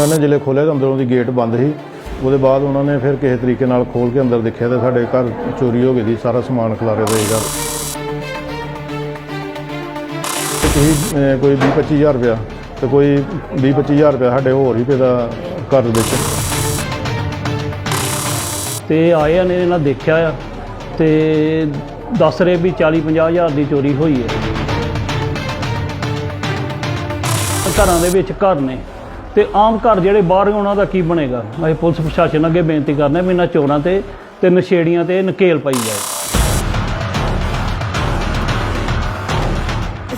ਉਹਨਾਂ ਨੇ ਜਿਲੇ ਖੋਲ੍ਹਿਆ ਤਾਂ ਅੰਦਰੋਂ ਦੀ ਗੇਟ ਬੰਦ ਸੀ। ਉਹਦੇ ਬਾਅਦ ਉਹਨਾਂ ਨੇ ਫਿਰ ਕਿਸੇ ਤਰੀਕੇ ਨਾਲ ਖੋਲ ਕੇ ਅੰਦਰ ਦੇਖਿਆ ਤੇ ਸਾਡੇ ਘਰ ਚੋਰੀ ਹੋ ਗਈ ਸੀ ਸਾਰਾ ਸਮਾਨ ਖਿਲਾਰੇ ਦਾ ਸੀਗਾ। ਤੇ ਕੋਈ ਅਹ, ਕੋਈ 20 25000 ਰੁਪਇਆ ਤੇ ਕੋਈ 20 25000 ਰੁਪਇਆ ਸਾਡੇ ਹੋਰ ਹੀ ਪਿਆ ਘਰ ਵਿੱਚ। ਤੇ ਆਏ ਆ ਨੇ ਇਹਨਾਂ ਦੇਖਿਆ ਆ ਤੇ ਦੱਸ ਰਹੇ ਵੀ 40 50 ਹਜ਼ਾਰ ਦੀ ਚੋਰੀ ਹੋਈ ਹੈ। ਘਰਾਂ ਦੇ ਵਿੱਚ ਘਰ ਨੇ। ਤੇ ਆਮ ਘਰ ਜਿਹੜੇ ਬਾਹਰ ਉਹਨਾਂ ਦਾ ਕੀ ਬਣੇਗਾ? ਅਸੀਂ ਪੁਲਿਸ ਪ੍ਰਸ਼ਾਸਨ ਅੱਗੇ ਬੇਨਤੀ ਕਰਦੇ ਹਾਂ ਵੀ ਇਹਨਾਂ ਚੋਰਾਂ ਤੇ ਤੇ ਨਸ਼ੇੜੀਆਂ ਤੇ ਨਕੇਲ ਪਾਈ ਜਾਏ।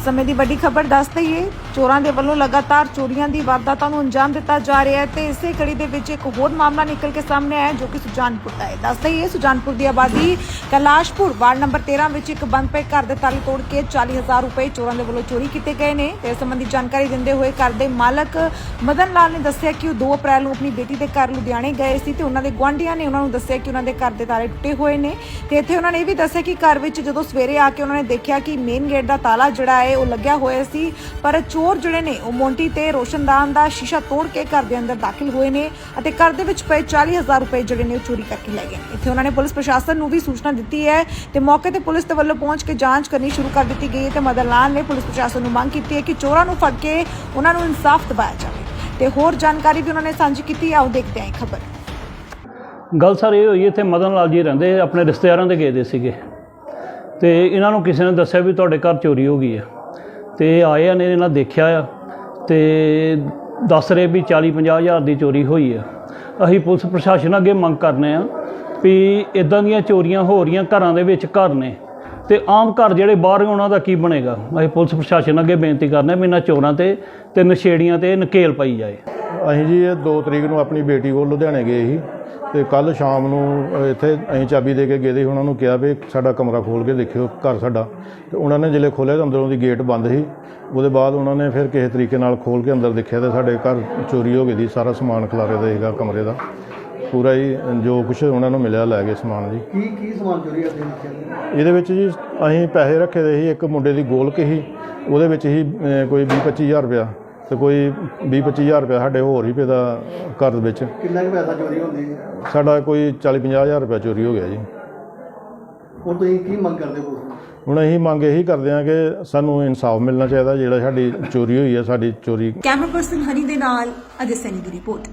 ਇਸ ਸਮੇਂ ਦੀ ਵੱਡੀ ਖਬਰ ਦੱਸ ਦਈਏ, ਚੋਰਾਂ ਦੇ ਵੱਲੋਂ ਲਗਾਤਾਰ ਚੋਰੀਆਂ ਦੀ ਵਾਰਦਾਤਾਂ ਨੂੰ ਅੰਜਾਮ ਦਿੱਤਾ ਜਾ ਰਿਹਾ ਹੈ ਤੇ ਇਸੇ ਕੜੀ ਦੇ ਵਿੱਚ ਇੱਕ ਹੋਰ ਮਾਮਲਾ ਨਿਕਲ ਕੇ ਸਾਹਮਣੇ ਆਇਆ ਜੋ ਕਿ ਸੁਜਾਨਪੁਰ ਦਾ ਹੈ। ਦੱਸ ਦਈਏ, ਸੁਜਾਨਪੁਰ ਦੀ ਆਬਾਦੀ ਕੈਲਾਸ਼ਪੁਰ ਵਾਰਡ ਨੰਬਰ 13 ਵਿੱਚ ਇੱਕ ਬੰਦ ਪਏ ਘਰ ਦੇ ਤਾਲੇ ਤੋੜ ਕੇ 40000 ਰੁਪਏ ਚੋਰਾਂ ਦੇ ਵੱਲੋਂ ਚੋਰੀ ਕੀਤੇ ਗਏ ਨੇ। ਤੇ ਇਸ ਸੰਬੰਧੀ ਜਾਣਕਾਰੀ ਦਿੰਦੇ ਹੋਏ ਘਰ ਦੇ ਮਾਲਕ ਮਦਨ ਲਾਲ ਨੇ ਦੱਸਿਆ ਕਿ ਉਹ 2 ਅਪ੍ਰੈਲ ਨੂੰ ਆਪਣੀ ਬੇਟੀ ਦੇ ਘਰ ਲੁਧਿਆਣੇ ਗਏ ਸੀ ਤੇ ਉਹਨਾਂ ਦੇ ਗੁਆਂਢੀਆਂ ਨੇ ਉਹਨਾਂ ਨੂੰ ਦੱਸਿਆ ਕਿ ਉਹਨਾਂ ਦੇ ਘਰ ਦੇ ਤਾਲੇ ਟੁੱਟੇ ਹੋਏ ਨੇ ਤੇ ਇੱਥੇ ਉਹਨਾਂ ਨੇ ਇਹ ਵੀ ਦੱਸਿਆ ਕਿ ਘਰ ਵਿੱਚ ਜਦੋਂ ਸਵੇਰੇ ਆ ਕੇ ਉਹਨਾਂ ਨੇ ਦੇਖਿਆ ਕਿ ਮੇਨ ਗੇਟ ਦਾ ਤਾਲਾ ਜਿਹੜਾ ਹੈ ਉਹ ਲੱਗਿਆ ਹੋਇਆ ਸੀ। ਪਰ ਚੋਰ ਜਿਹੜੇ ਨੇ, ਉਹ ਮੋਂਟੀ ਤੇ ਰੋਸ਼ਨਦਾਨ ਦਾ ਸ਼ੀਸ਼ਾ ਤੋੜ ਕੇ ਘਰ ਦੇ ਅੰਦਰ ਦਾਖਲ ਹੋਏ ਨੇ ਅਤੇ ਘਰ ਦੇ ਵਿੱਚ ਪਏ 40000 ਰੁਪਏ ਜਿਹੜੇ ਨੇ ਉਹ ਚੋਰੀ ਕਰਕੇ ਲੈ ਗਏ ਇੱਥੇ ਉਹਨਾਂ ਨੇ ਪੁਲਿਸ ਪ੍ਰਸ਼ਾਸਨ ਨੂੰ ਵੀ ਸੂਚਨਾ ਦਿੱਤੀ ਹੈ ਤੇ ਮੌਕੇ ਤੇ ਪੁਲਿਸ ਦੇ ਵੱਲੋਂ ਪਹੁੰਚ ਕੇ ਜਾਂਚ ਕਰਨੀ ਸ਼ੁਰੂ ਕਰ ਦਿੱਤੀ ਗਈ ਹੈ ਤੇ ਮਦਨ ਨੇ ਪੁਲਿਸ ਪ੍ਰਸ਼ਾਸਨ ਨੂੰ ਮੰਗ ਕੀਤੀ ਹੈ ਕਿ ਚੋਰਾਂ ਨੂੰ ਫੜ ਕੇ ਉਹਨਾਂ ਨੂੰ ਇਨਸਾਫ ਦਿਵਾਇਆ ਜਾਵੇ। ਤੇ ਹੋਰ ਜਾਣਕਾਰੀ ਵੀ ਉਹਨਾਂ ਨੇ ਸਾਂਝੀ ਕੀਤੀ ਹੈ, ਆਓ ਦੇਖਦੇ ਹਾਂ ਇਹ ਖਬਰ। ਗੱਲ ਸਰ ਇਹ ਹੋਈ, ਇੱਥੇ ਮਦਨ ਲਾਲ ਜੀ ਰਹਿੰਦੇ, ਆਪਣੇ ਰਿਸ਼ਤੇਦਾਰਾਂ ਦੇ ਗਏ ਦੇ ਸੀਗੇ। ਤੇ ਇਹਨਾਂ ਨੂੰ ਕਿਸੇ ਨੇ ਦੱਸਿਆ ਵੀ ਤੁਹਾਡੇ ਘਰ ਚੋਰੀ ਹੋ ਗਈ ਹੈ। ਤੇ ਆਏ ਆ ਨੇ ਇਹਨਾਂ ਦੇਖਿਆ ਆ ਤੇ ਦੱਸ ਰਹੇ ਵੀ 40 50 ਹਜ਼ਾਰ ਦੀ ਚੋਰੀ ਹੋਈ ਆ। ਅਸੀਂ ਪੁਲਿਸ ਪ੍ਰਸ਼ਾਸਨ ਅੱਗੇ ਮੰਗ ਕਰਨੇ ਆ ਵੀ ਇਦਾਂ ਦੀਆਂ ਚੋਰੀਆਂ ਹੋ ਰਹੀਆਂ ਘਰਾਂ ਦੇ ਵਿੱਚ ਘਰ ਨੇ ਤੇ ਆਮ ਘਰ ਜਿਹੜੇ ਬਾਹਰ ਉਹਨਾਂ ਦਾ ਕੀ ਬਣੇਗਾ? ਅਸੀਂ ਪੁਲਿਸ ਪ੍ਰਸ਼ਾਸਨ ਅੱਗੇ ਬੇਨਤੀ ਕਰਨੇ ਵੀ ਇਹਨਾਂ ਚੋਰਾਂ ਤੇ ਤੇ ਨਸ਼ੇੜੀਆਂ ਤੇ ਨਕੇਲ ਪਾਈ ਜਾਏ। ਅਸੀਂ ਜੀ ਇਹ 2 ਤਰੀਕ ਨੂੰ ਆਪਣੀ ਬੇਟੀ ਕੋਲ ਲੁਧਿਆਣੇ ਗਏ ਸੀ ਤੇ ਕੱਲ ਸ਼ਾਮ ਨੂੰ ਇੱਥੇ ਅਸੀਂ ਚਾਬੀ ਦੇ ਕੇ ਗਏ ਸੀ ਉਹਨਾਂ ਨੂੰ ਕਿਹਾ ਵੀ ਸਾਡਾ ਕਮਰਾ ਖੋਲ ਕੇ ਦੇਖਿਓ ਘਰ ਸਾਡਾ। ਤੇ ਉਹਨਾਂ ਨੇ ਜਿਲੇ ਖੋਲ੍ਹਿਆ ਤਾਂ ਅੰਦਰੋਂ ਦੀ ਗੇਟ ਬੰਦ ਸੀ। ਉਹਦੇ ਬਾਅਦ ਉਹਨਾਂ ਨੇ ਫਿਰ ਕਿਸੇ ਤਰੀਕੇ ਨਾਲ ਖੋਲ ਕੇ ਅੰਦਰ ਦੇਖਿਆ ਤੇ ਸਾਡੇ ਘਰ ਚੋਰੀ ਹੋ ਗਈ ਦੀ ਸਾਰਾ ਸਮਾਨ ਖਿਲਾਰੇ ਦਾ ਸੀਗਾ ਕਮਰੇ ਦਾ। ਪੂਰਾ ਹੀ ਜੋ ਕੁਝ ਉਹਨਾਂ ਨੂੰ ਮਿਲਿਆ ਲੈ ਗਏ ਸਮਾਨ ਜੀ। ਕੀ ਕੀ ਸਮਾਨ ਚੋਰੀ ਕਰਦੇ ਦੇਖਿਆ ਇਹਦੇ ਵਿੱਚ ਜੀ ਅਸੀਂ ਪੈਸੇ ਰੱਖੇ ਦੇ ਸੀ ਇੱਕ ਮੁੰਡੇ ਦੀ ਗੋਲਕ ਸੀ ਉਹਦੇ ਵਿੱਚ ਹੀ ਕੋਈ 20 25000 ਰੁਪਇਆ। ਤੇ ਕੋਈ 20 25000 ਰੁਪਇਆ ਸਾਡੇ ਹੋਰ ਹੀ ਪਿਆ ਘਰ ਦੇ ਵਿੱਚ। ਕਿੰਨਾ ਕੁ ਪੈਸਾ ਚੋਰੀ ਹੁੰਦੀ ਹੈ ਸਾਡਾ ਕੋਈ 40 50000 ਰੁਪਇਆ ਚੋਰੀ ਹੋ ਗਿਆ ਜੀ। ਹੁਣ ਤੁਸੀਂ ਕੀ ਮੰਗ ਕਰਦੇ ਹੋ? ਹੁਣ ਅਸੀਂ ਮੰਗ ਇਹੀ ਕਰਦੇ ਹਾਂ ਕਿ ਸਾਨੂੰ ਇਨਸਾਫ ਮਿਲਣਾ ਚਾਹੀਦਾ ਜਿਹੜਾ ਸਾਡੀ ਚੋਰੀ ਹੋਈ ਹੈ ਸਾਡੀ ਚੋਰੀ ਕੈਮਰਾ ਪਰਸਨ ਹਨੀ ਦੇ ਨਾਲ ਅਜੇ ਸੈਨੀ ਦੀ ਰਿਪੋਰਟ।